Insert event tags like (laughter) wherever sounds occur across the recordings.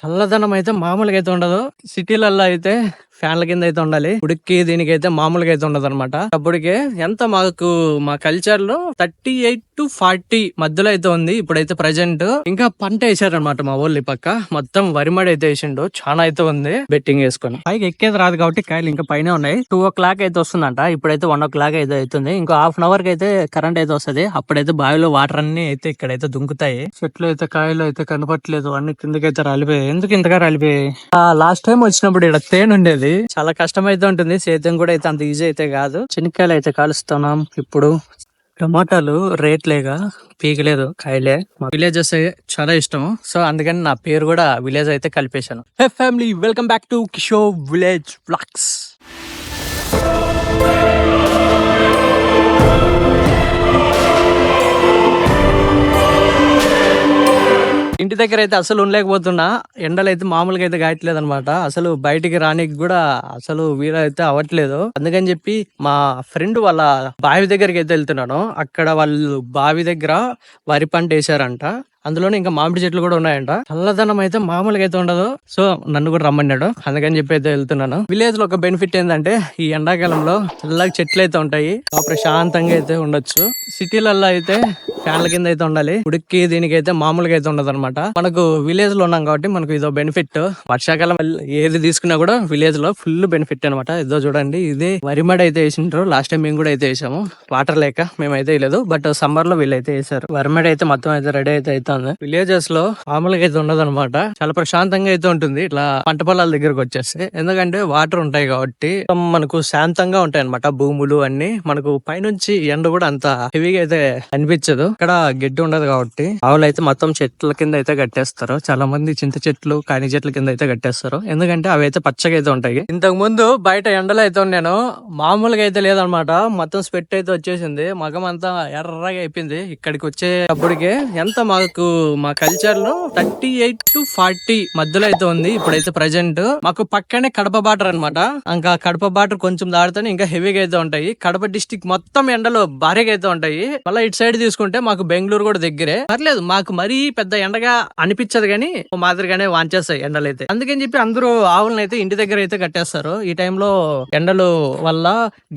చల్లదనం అయితే మామూలుగా అయితే ఉండదు. సిటీలలో అయితే ఫ్యాన్ల కింద అయితే ఉండాలి. ఉడికి దీనికి అయితే మామూలుగా అయితే ఉండదు అనమాట అప్పటికే ఎంత మాకు మా కల్చర్లో థర్టీ ఎయిట్ టు ఫార్టీ మధ్యలో అయితే ఉంది ఇప్పుడైతే ప్రజెంట్ ఇంకా పంట వేసారనమాట మా ఊళ్ళు పక్క. మొత్తం వరిమడి అయితే వేసిండు చాలా అయితే ఉంది బెట్టింగ్ వేసుకొని. పైకి ఎక్కేది రాదు కాబట్టి కాయలు ఇంకా పైన ఉన్నాయి. టూ ఓ క్లాక్ అయితే వస్తుందంట ఇప్పుడైతే వన్ ఓ క్లాక్ అయితే అవుతుంది. ఇంకో హాఫ్ అన్ అవర్కి అయితే కరెంట్ అయితే వస్తది. అప్పుడైతే బావిలో వాటర్ అన్ని అయితే ఇక్కడైతే దుంకుతాయి. చెట్లు అయితే కాయలు అయితే కనపట్లేదు అన్ని కిందకైతే రాలిపోయాయి. ఎందుకు ఇంతగా రాలిపోయాయి? లాస్ట్ టైం వచ్చినప్పుడు ఇక్కడ తేనె ఉండేది చాలా కష్టం అయితే ఉంటుంది. సేద్యం కూడా అయితే అంత ఈజీ అయితే కాదు. చెనిక్కాయలు అయితే కాలుస్తున్నాం ఇప్పుడు. టమాటాలు రేట్ పీకలేదు కాయలే. మా విలేజెస్ చాలా ఇష్టం. సో అందుకని నా పేరు కూడా విలేజ్ అయితే కలిపేశాను. Hey family welcome back to Kishore village vlogs. ఇంటి దగ్గర అయితే అసలు ఉండలేకపోతున్నా. ఎండలు అయితే మామూలుగా అయితే గాయట్లేదు అనమాట అసలు బయటికి రానికి కూడా అసలు వీలైతే అవ్వట్లేదు. అందుకని చెప్పి మా ఫ్రెండ్ వాళ్ళ బావి దగ్గరికి అయితే వెళ్తున్నాను. అక్కడ వాళ్ళు బావి దగ్గర వరి పంట వేసారంట అందులోనే ఇంకా మామిడి చెట్లు కూడా ఉన్నాయంట. చల్లదనం అయితే మామూలుగా అయితే ఉండదు. సో నన్ను కూడా రమ్మన్నాడు. అందుకని చెప్పి అయితే వెళ్తున్నాను. విలేజ్లో ఒక బెనిఫిట్ ఏంటంటే ఈ ఎండాకాలంలో చల్లగా చెట్లు అయితే ఉంటాయి. ప్రశాంతంగా అయితే ఉండొచ్చు. సిటీలలో అయితే ఫ్యాన్ల కింద అయితే ఉండాలి. ఉడికి దీనికి అయితే మామూలుగా అయితే ఉండదు అనమాట మనకు విలేజ్లో ఉన్నాం కాబట్టి మనకు ఇదో బెనిఫిట్. వర్షాకాలం ఏది తీసుకున్నా కూడా విలేజ్లో ఫుల్ బెనిఫిట్ అనమాట ఇదో చూడండి ఇది వరిమడి అయితే వేసింటారు లాస్ట్ టైం మేము కూడా అయితే వేసాము. వాటర్ లేక మేమైతే వేయలేదు. బట్ సమ్మర్లో వీళ్ళైతే వేసారు. వరిమడి అయితే మొత్తం అయితే రెడీ అయితే ఉంది విలేజెస్లో మామూలుగా అయితే ఉండదు అనమాట చాలా ప్రశాంతంగా అయితే ఉంటుంది. ఇట్లా పంట పొలాల దగ్గరకు వచ్చేసి ఎందుకంటే వాటర్ ఉంటాయి కాబట్టి మనకు శాంతంగా ఉంటాయి అనమాట భూములు అన్ని. మనకు పైనుంచి ఎండ కూడా అంత హెవీగా అయితే అనిపించదు. ఇక్కడ గడ్డి ఉండదు కాబట్టి ఆవులు అయితే మొత్తం చెట్ల కింద అయితే కట్టేస్తారు. చాలా మంది చింత చెట్లు కాని చెట్ల కింద అయితే కట్టేస్తారు. ఎందుకంటే అవి అయితే పచ్చగా అయితే ఉంటాయి. ఇంతకు ముందు బయట ఎండలో అయితే ఉన్నాను మామూలుగా అయితే లేదనమాట మొత్తం స్పెట్ అయితే వచ్చేసింది. మగం అంతా ఎర్రగా అయిపోయింది. ఇక్కడికి వచ్చేటప్పటికే ఎంత మాకు మా కల్చర్లో థర్టీ ఎయిట్ టు ఫార్టీ మధ్యలో అయితే ఉంది ఇప్పుడైతే ప్రజెంట్ మాకు పక్కనే కడప బార్డర్ అన్నమాట. ఇంకా కడప బార్డర్ కొంచెం దాడితేనే ఇంకా హెవీగా అయితే ఉంటాయి. కడప డిస్టిక్ మొత్తం ఎండలు భారీగా అయితే ఉంటాయి. మళ్ళీ ఇటు సైడ్ తీసుకుంటే మాకు బెంగళూరు కూడా దగ్గరే. పర్లేదు మాకు మరీ పెద్ద ఎండగా అనిపించదు కానీ మాదిరిగానే వాంచేస్తాయి ఎండలు అయితే. అందుకని చెప్పి అందరూ ఆవులను అయితే ఇంటి దగ్గర అయితే కట్టేస్తారు. ఈ టైంలో ఎండలు వల్ల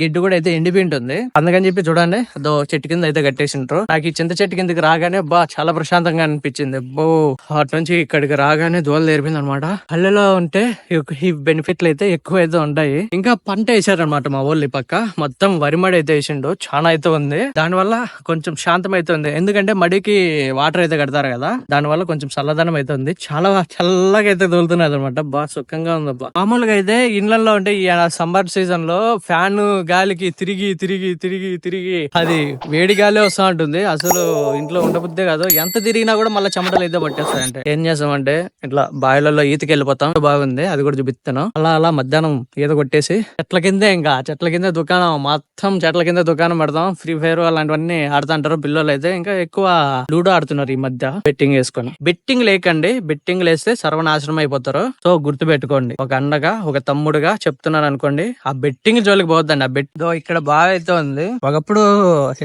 గిడ్డు కూడా అయితే ఎండిపోయి ఉంటుంది. అందుకని చెప్పి చూడండి అదో చెట్టు కింద అయితే కట్టేసింటారు నాకు ఈ చింత చెట్టు కిందకి రాగానే బా చాలా ప్రశాంతంగా అనిపించింది. బో అటు నుంచి ఇక్కడికి రాగానే దోల తెరిపింది అనమాట పల్లెలో ఉంటే ఈ- బెనిఫిట్లు అయితే ఎక్కువ అయితే ఉంటాయి ఇంకా పంట వేసారనమాట మా ఊళ్ళు ఈ పక్క. మొత్తం వరి మడి అయితే వేసిండు. చాలా అయితే ఉంది. దాని వల్ల కొంచెం శాంతం అయితే ఉంది. ఎందుకంటే మడికి వాటర్ అయితే కడతారు కదా. దాని వల్ల కొంచెం చల్లదనం అయితే ఉంది. చాలా చల్లగా అయితే తోలుతున్నది అనమాట బాగా సుఖంగా ఉంది మామూలుగా అయితే ఇండ్లలో ఉంటే ఈ సమ్మర్ సీజన్లో ఫ్యాన్ గాలికి తిరిగి తిరిగి తిరిగి తిరిగి అది వేడి గాలి వస్తూ ఉంటుంది. అసలు ఇంట్లో ఉండబుద్దే కాదు. ఎంత తిరిగి తిరిగినా కూడా మళ్ళీ చెమటలు అయితే పట్టేస్తాయంటే ఏం చేస్తామంటే ఇట్లా బావిలలో ఈతకి వెళ్ళిపోతాం బాగుంది అది కూడా చూపిస్తాను. అలా అలా మధ్యాహ్నం ఈత కొట్టేసి చెట్ల కిందే ఇంకా చెట్ల కింద దుకాణం. మొత్తం చెట్ల కింద దుకాణం పెడతాం. ఫ్రీ ఫైర్ అలాంటివన్నీ ఆడుతుంటారు పిల్లలు అయితే. ఇంకా ఎక్కువ లూడో ఆడుతున్నారు ఈ మధ్య బెట్టింగ్ వేసుకొని. బెట్టింగ్ లేకండి. బెట్టింగ్ లేస్తే సర్వనాశనం అయిపోతారు. సో గుర్తు పెట్టుకోండి ఒక అన్నగా ఒక తమ్ముడుగా చెప్తున్నాను అనుకోండి ఆ బెట్టింగ్ జోలికి పోవద్దండి. ఆ బెట్ ఇక్కడ బాగా అయితే ఉంది. ఒకప్పుడు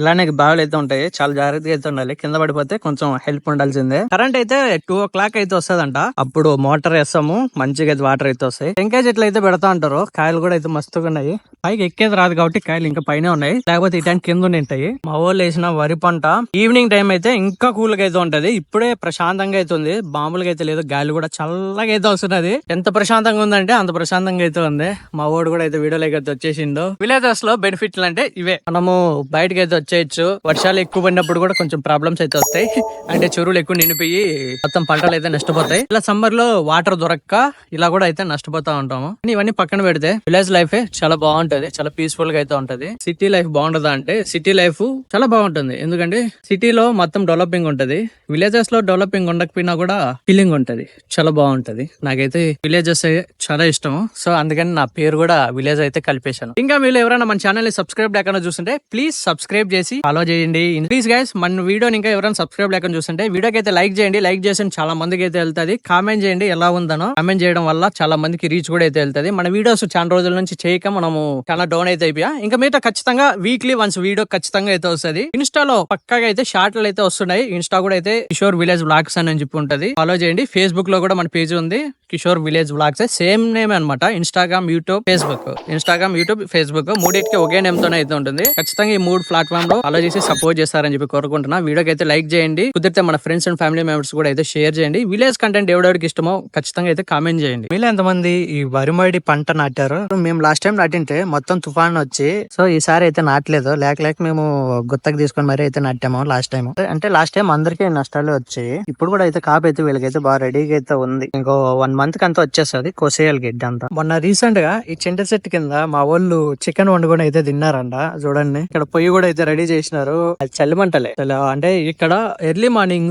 ఇలానే బావిలు అయితే ఉంటాయి. చాలా జాగ్రత్తగా అయితే ఉండాలి. కింద పడిపోతే కొంచెం హెల్ప్ ఉండాల్సిందే కరెంట్ అయితే టూ ఓ క్లాక్ అయితే వస్తుందంట. అప్పుడు మోటార్ వేస్తాము మంచిగా అయితే వాటర్ అయితే వస్తాయి. టెంకాయ చెట్లు అయితే పెడతా ఉంటారు. కాయలు కూడా అయితే మస్తుగా ఉన్నాయి. పైకి ఎక్కేది రాదు కాబట్టి కాయలు ఇంకా పైన ఉన్నాయి. లేకపోతే ఇటానికి కింద ఉంటాయి. మా ఊళ్ళు వేసిన వరి పంట ఈవినింగ్ టైం అయితే ఇంకా కూల్గా అయితే ఉంటది. ఇప్పుడే ప్రశాంతంగా అయితే ఉంది. మామూలుగా అయితే లేదు. గాలి కూడా చల్లగా అయితే వస్తున్నది. ఎంత ప్రశాంతంగా ఉందంటే అంత ప్రశాంతంగా అయితే ఉంది. మా ఊడు కూడా అయితే వీడియోలోకి అయితే వచ్చేసిండు. విలేజెస్లో బెనిఫిట్లు అంటే ఇవే. మనము బయటకి అయితే వచ్చేయచ్చు. వర్షాలు ఎక్కువ పడినప్పుడు కూడా కొంచెం ప్రాబ్లమ్స్ అయితే వస్తాయి. (laughs) అంటే చెరువులు ఎక్కువ నిండిపోయి మొత్తం పంటలు అయితే నష్టపోతాయి. ఇలా సమ్మర్లో వాటర్ దొరక్క ఇలా కూడా అయితే నష్టపోతా ఉంటాము. ఇవన్నీ పక్కన పెడితే విలేజ్ లైఫ్ చాలా బాగుంటది. చాలా పీస్ఫుల్గా అయితే ఉంటది. సిటీ లైఫ్ బాగుంటదా అంటే సిటీ లైఫ్ చాలా బాగుంటుంది. ఎందుకంటే సిటీలో మొత్తం డెవలపింగ్ ఉంటది. విలేజెస్లో డెవలపింగ్ ఉండకపోయినా కూడా ఫీలింగ్ ఉంటది. చాలా బాగుంటది. నాకైతే విలేజెస్ చాలా ఇష్టము. సో అందుకని నా పేరు కూడా విలేజ్ అయితే కలిపేశాను. ఇంకా మీరు ఎవరైనా మన ఛానల్ని సబ్స్క్రైబ్ లేకుండా చూస్తుంటే ప్లీజ్ సబ్స్క్రైబ్ చేసి ఫాలో చేయండి. ప్లీజ్ గైస్ మన వీడియోని ఇంకా ఎవరైనా సబ్స్క్రైబ్ లేకుండా చూస్తుంటే వీడియోకి అయితే లైక్ చేయండి లైక్ చేసి చాలా మందికి అయితే వెళ్తుంది. కామెంట్ చేయండి ఎలా ఉందనో. కామెంట్ చేయడం వల్ల చాలా మందికి రీచ్ కూడా అయితే వెళ్తుంది. మన వీడియోస్ చాలా రోజుల నుంచి చేయక మనము చాలా డౌన్ అయితే అయిపోయా. ఇంకా మీతో ఖచ్చితంగా వీక్లీ వన్స్ వీడియో ఖచ్చితంగా అయితే వస్తుంది. ఇన్స్టాలో పక్కగా అయితే షార్ట్లు అయితే వస్తున్నాయి. ఇన్స్టా కూడా అయితే కిషోర్ విలేజ్ బ్లాగ్స్ అని చెప్పి ఉంటుంది. ఫాలో చేయండి. ఫేస్బుక్లో కూడా మన పేజ్ ఉంది. Kishore village vlogs same name అనమాట Instagram YouTube Facebook Instagram YouTube Facebook మూడింటికి ఒకే నేమ్ తోనే అయితే ఉంటుంది. ఖచ్చితంగా ఈ మూడు ప్లాట్ఫామ్లో ఫాలో చేసి సపోర్ట్ చేస్తారని చెప్పి కోరుకుంటున్నా. వీడియోకి అయితే లైక్ చేయండి. కుదిరితే మన ఫ్రెండ్స్ అండ్ ఫ్యామిలీ మెంబర్స్ కూడా అయితే షేర్ చేయండి. విలేజ్ కంటెంట్ ఎవడెవరికి ఇష్టమో ఖచ్చితంగా అయితే కామెంట్ చేయండి. మీలో ఎంతమంది ఈ వరిమడి పంట నాటారు? మేము లాస్ట్ టైం నాటింటే మొత్తం తుఫాన్ వచ్చి సో ఈసారి అయితే నాటలేదు. లేక లేక మేము గుత్తకు తీసుకొని మరీ అయితే నాటాము లాస్ట్ టైం అంటే లాస్ట్ టైం అందరికీ నష్టాలు వచ్చాయి ఇప్పుడు కూడా అయితే కాపు అయితే వీళ్ళకైతే బాగా రెడీగా అయితే ఉంది. ఇంకో వన్ మంత్కి అంతా వచ్చేస్తుంది కోసేయాలి గడ్డి అంతా. మొన్న రీసెంట్గా ఈ చింత చెట్టు కింద మా వాళ్ళు చికెన్ వండుకొని అయితే తిన్నారంట చూడండి. ఇక్కడ పొయ్యి కూడా అయితే రెడీ చేసినారు. అది చలిమంటలే అంటే ఇక్కడ ఎర్లీ మార్నింగ్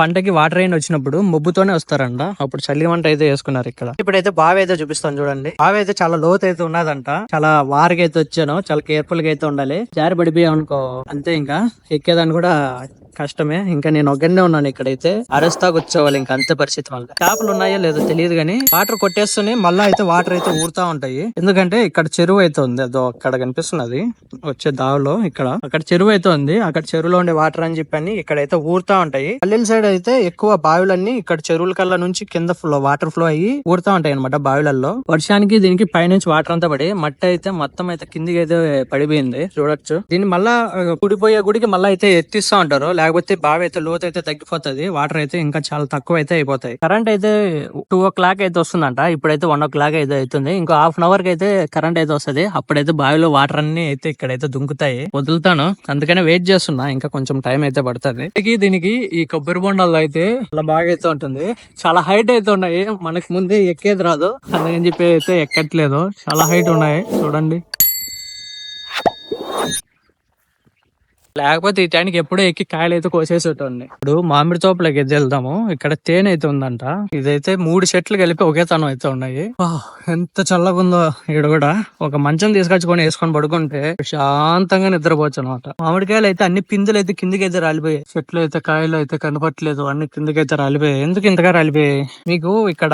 పంటకి వాటర్ అయిన వచ్చినప్పుడు మొబ్బుతోనే వస్తారంట. అప్పుడు చలి వంట అయితే వేసుకున్నారు ఇక్కడ. ఇప్పుడైతే బావి అయితే చూపిస్తాను చూడండి. బావి అయితే చాలా లోతు అయితే ఉన్నదంట. చాలా వారికి అయితే వచ్చాను. చాలా కేర్ఫుల్గా అయితే ఉండాలి. జారి పడిపోయాం అనుకో అంతే ఇంకా. ఎక్కేదాన్ని కూడా కష్టమే. ఇంకా నేను ఒక్కనే ఉన్నాను ఇక్కడైతే. అరస్తా కూర్చోవాలి ఇంకా అంతే పరిస్థితి వల్ల చేపలు ఉన్నాయో లేదో తెలియదు కానీ వాటర్ కొట్టేస్తూనే మళ్ళీ అయితే వాటర్ అయితే ఊరుతా ఉంటాయి. ఎందుకంటే ఇక్కడ చెరువు అయితే ఉంది. అదో అక్కడ కనిపిస్తున్నది. వచ్చే దావిలో ఇక్కడ. అక్కడ చెరువు అయితే ఉంది. అక్కడ చెరువులో ఉండే వాటర్ అని చెప్పని ఇక్కడైతే ఊరుతా ఉంటాయి. పల్లెల సైడ్ అయితే ఎక్కువ బావిలన్నీ ఇక్కడ చెరువుల కల్లా నుంచి కింద ఫ్లో వాటర్ ఫ్లో అయ్యి ఊరుతా ఉంటాయి అనమాట బావిలలో వర్షానికి దీనికి పైనుంచి వాటర్ అంతా పడి మట్టి అయితే మొత్తం అయితే కిందికి అయితే పడిపోయింది. చూడొచ్చు. దీన్ని మళ్ళా గుడిపోయే కుడిపోయే గుడికి మళ్ళీ అయితే ఎత్తిస్తా ఉంటారు. లేకపోతే బావి అయితే లోతు అయితే తగ్గిపోతుంది వాటర్ అయితే ఇంకా చాలా తక్కువ అయితే అయిపోతాయి. కరెంట్ అయితే టూ ఓ క్లాక్ అయితే వస్తుందంట ఇప్పుడైతే వన్ ఓ క్లాక్ అయితే అవుతుంది. ఇంకో హాఫ్ అన్ అవర్కి అయితే కరెంట్ అయితే వస్తది. అప్పుడైతే బావిలో వాటర్ అన్ని అయితే ఇక్కడైతే దుంకుతాయి. వదులుతాను. అందుకనే వెయిట్ చేస్తున్నా ఇంకా కొంచెం టైం అయితే పడుతుంది. దీనికి దీనికి ఈ కొబ్బరి బొండాలు అయితే చాలా బాగా అయితే ఉంటుంది. చాలా హైట్ అయితే ఉన్నాయి. మనకి ముందే ఎక్కేది రాదు. అందుకని చెప్పి అయితే ఎక్కట్లేదు. చాలా హైట్ ఉన్నాయి. చూడండి. లేకపోతే ఈ టైంకి ఎప్పుడో ఎక్కి కాయలు అయితే కోసేసేటోండి ఇప్పుడు మామిడి తోపులకి అయితే వెళ్దాము. ఇక్కడ తేనె అయితే ఉందంట ఇదైతే మూడు చెట్లు కలిపి ఒకే తనం అయితే ఉన్నాయి. ఎంత చల్లగా ఉందో ఇక్కడ కూడా. ఒక మంచం తీసుకొచ్చుకొని వేసుకొని పడుకుంటే శాంతంగా నిద్రపోవచ్చు అనమాట మామిడికాయలు అయితే అన్ని పిందులు అయితే కిందికి అయితే రాలిపోయాయి. చెట్లు అయితే కాయలు అయితే కనపట్లేదు. అన్ని కిందకి అయితే రాలిపోయాయి. ఎందుకు ఇంతగా రాలిపోయాయి? మీకు ఇక్కడ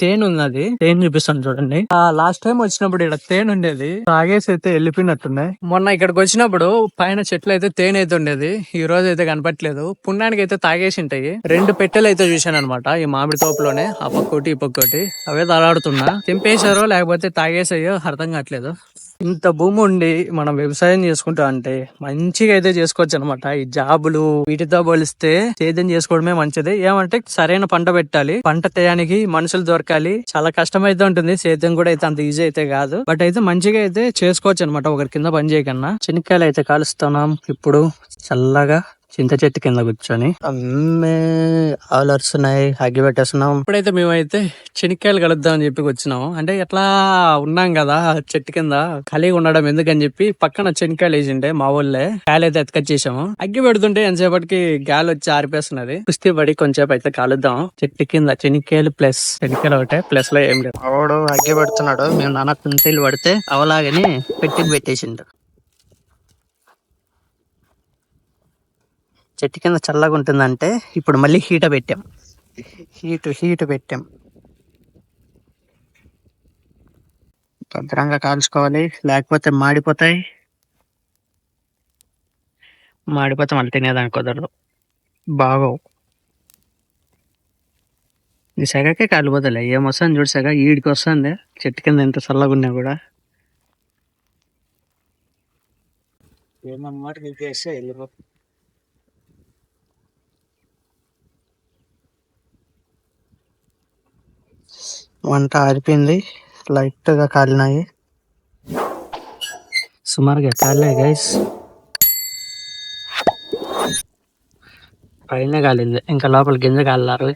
తేనె ఉన్నది. తేనె చూపిస్తాను చూడండి. ఆ లాస్ట్ టైం వచ్చినప్పుడు ఇక్కడ తేనె ఉండేది. తాగేసి అయితే వెళ్ళిపోయినట్టున్నాయి. మొన్న ఇక్కడికి వచ్చినప్పుడు పైన చెట్లు అయితే తేనె అయితే ఉండేది. ఈ రోజు అయితే కనపట్లేదు. పుణ్యానికి అయితే తాగేసి ఉంటాయి. రెండు పెట్టెలు అయితే చూశాను అనమాట ఈ మామిడి తోపులోనే. ఆ పక్కోటి ఈ పక్కోటి. అవే తలాడుతున్నా. తెంపేశారో లేకపోతే తాగేసాయో అర్థం కావట్లేదు. ఇంత భూమి ఉండి మనం వ్యవసాయం చేసుకుంటా అంటే మంచిగా అయితే చేసుకోవచ్చు అనమాట ఈ జాబులు వీటితో పోలిస్తే సేద్యం చేసుకోవడమే మంచిది. ఏమంటే సరైన పంట పెట్టాలి. పంట తేయానికి మనుషులు దొరకాలి. చాలా కష్టం అయితే ఉంటుంది. సేద్యం కూడా అయితే అంత ఈజీ అయితే కాదు. బట్ అయితే మంచిగా అయితే చేసుకోవచ్చు అనమాట ఒకరి కింద పని చేయకన్నా. చెనిక్కాయలు అయితే కాలుస్తున్నాం. ఇప్పుడు చల్లగా చింత చెట్టు కింద కూర్చొని. అమ్మే ఆవులు అరుస్తున్నాయి అగ్గి పెట్టేస్తున్నాం. ఇప్పుడైతే మేమైతే చెనిక్కాయలు కలుద్దాం అని చెప్పి వచ్చినాము. అంటే ఎట్లా ఉన్నాం కదా చెట్టు కింద. ఖాళీగా ఉండడం ఎందుకని చెప్పి పక్కన చెనిక్కాయలు వేసిండే మా ఊళ్ళే. కాయలు అయితే ఎత్తుకొచ్చేసాము అగ్గి పెడుతుంటే ఎంతసేపటికి గాలి వచ్చి ఆరిపేస్తున్నది. కుస్తీ పడి కొంచెంసేపు అయితే కాలుద్దాం. చెట్టు కింద చెనిక్కాయలు ప్లస్ చెనిక్కాయలు ఒకటే ప్లస్లో ఏం లేదు. అవడు అగ్గి పెడుతున్నాడు. మేము నాన్న కుంటీలు పడితే అవలాగని పెట్టి పెట్టేసిండు. చెట్టు కింద చల్లగా ఉంటుందంటే ఇప్పుడు మళ్ళీ హీట పెట్టాం. హీట్ హీట్ పెట్టాం. భద్రంగా కాల్చుకోవాలి. లేకపోతే మాడిపోతాయి. మాడిపోతే మళ్ళీ తినేదానికి కుదరదు. బాగోవు. ఈ సెగకే కాలిపోతలే ఏమొస్తుంది చూడు సెగ? ఈడికి వస్తుంది. చెట్టు కింద ఎంత చల్లగా ఉన్నా కూడా. ఏమన్నమాట నిలిపేస్తే వెళ్ళిపో వంట ఆరిపోయింది. లైట్గా కాలినాయి. సుమారుగా కాలే గైస్ పైన కాలింది. ఇంకా లోపల గింజ కాలారు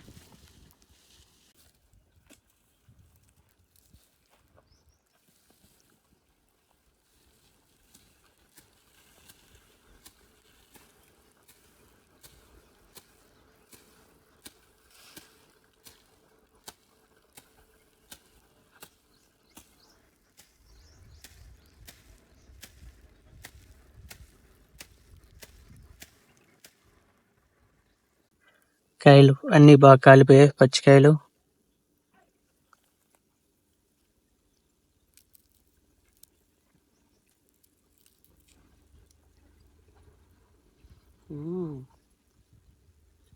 కాయలు అన్ని బాగా కాలిపోయాయి పచ్చికాయలు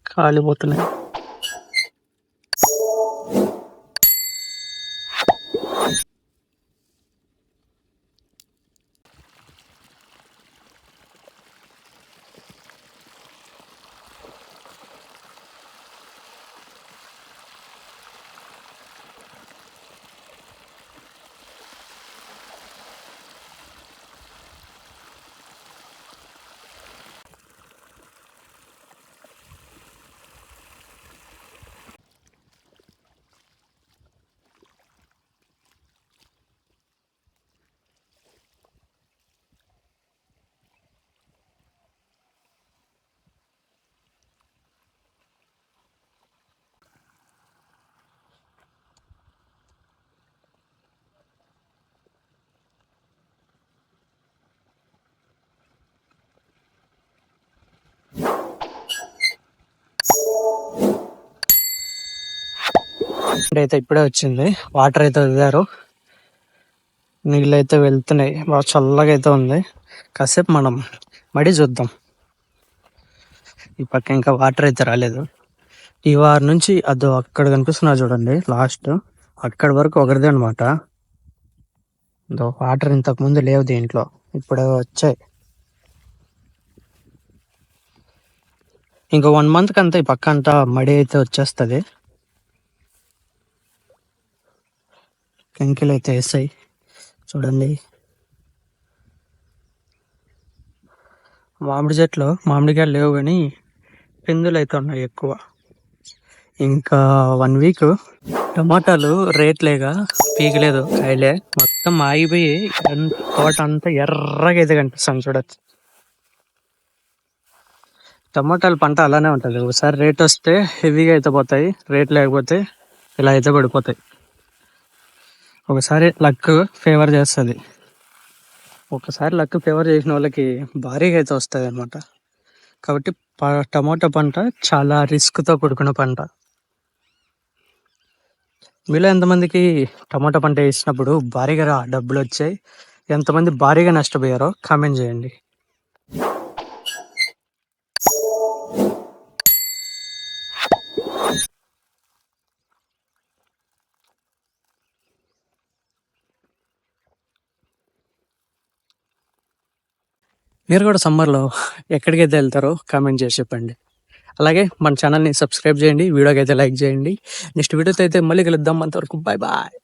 కాలిపోతున్నాయి. అయితే ఇప్పుడే వచ్చింది. వాటర్ అయితే వదిలారు. నీళ్ళు అయితే వెళ్తున్నాయి. బాగా చల్లగా అయితే ఉంది. కాసేపు మనం మడి చూద్దాం. ఈ పక్క ఇంకా వాటర్ అయితే రాలేదు. ఈ వారి నుంచి అదో అక్కడ కనిపిస్తున్నా చూడండి లాస్ట్. అక్కడ వరకు ఒకరిదే అనమాట వాటర్ ఇంతకుముందు లేవు దీంట్లో. ఇప్పుడు వచ్చాయి. ఇంకా వన్ మంత్ అంతా ఈ పక్క అంతా మడి అయితే వచ్చేస్తుంది. కంకిలు అయితే వేస్తాయి. చూడండి. మామిడి చెట్లు మామిడికాయలు లేవు కానీ పిందులు అయితే ఉన్నాయి ఎక్కువ. ఇంకా వన్ వీక్ టమాటాలు రేట్ లేక పీకలేదు. కాయలే మొత్తం ఆగిపోయి తోట అంతా ఎర్రగా అయితే కనిపిస్తాను చూడచ్చు. టమాటాల పంట అలానే ఉంటుంది. ఒకసారి రేట్ వస్తే హెవీగా అయితే పోతాయి. రేట్ లేకపోతే ఇలా అయితే పడిపోతాయి. ఒకసారి లక్ ఫేవర్ చేస్తుంది. ఒకసారి లక్ ఫేవర్ చేసిన వాళ్ళకి భారీగా అయితే వస్తుంది అనమాట కాబట్టి ప- టమాటా పంట చాలా రిస్క్తో కూడుకున్న పంట. మీలో ఎంతమందికి టమాటా పంట వేసినప్పుడు భారీగా రా- డబ్బులు వచ్చాయి ఎంతమంది భారీగా నష్టపోయారో కామెంట్ చేయండి. మీరు కూడా సమ్మర్లో ఎక్కడికైతే వెళ్తారో కామెంట్ చేసి చెప్పండి. అలాగే మన ఛానల్ని సబ్స్క్రైబ్ చేయండి వీడియోకి అయితే లైక్ చేయండి. నెక్స్ట్ వీడియోతో అయితే మళ్ళీ కలుద్దాం. అంతవరకు బాయ్ బాయ్.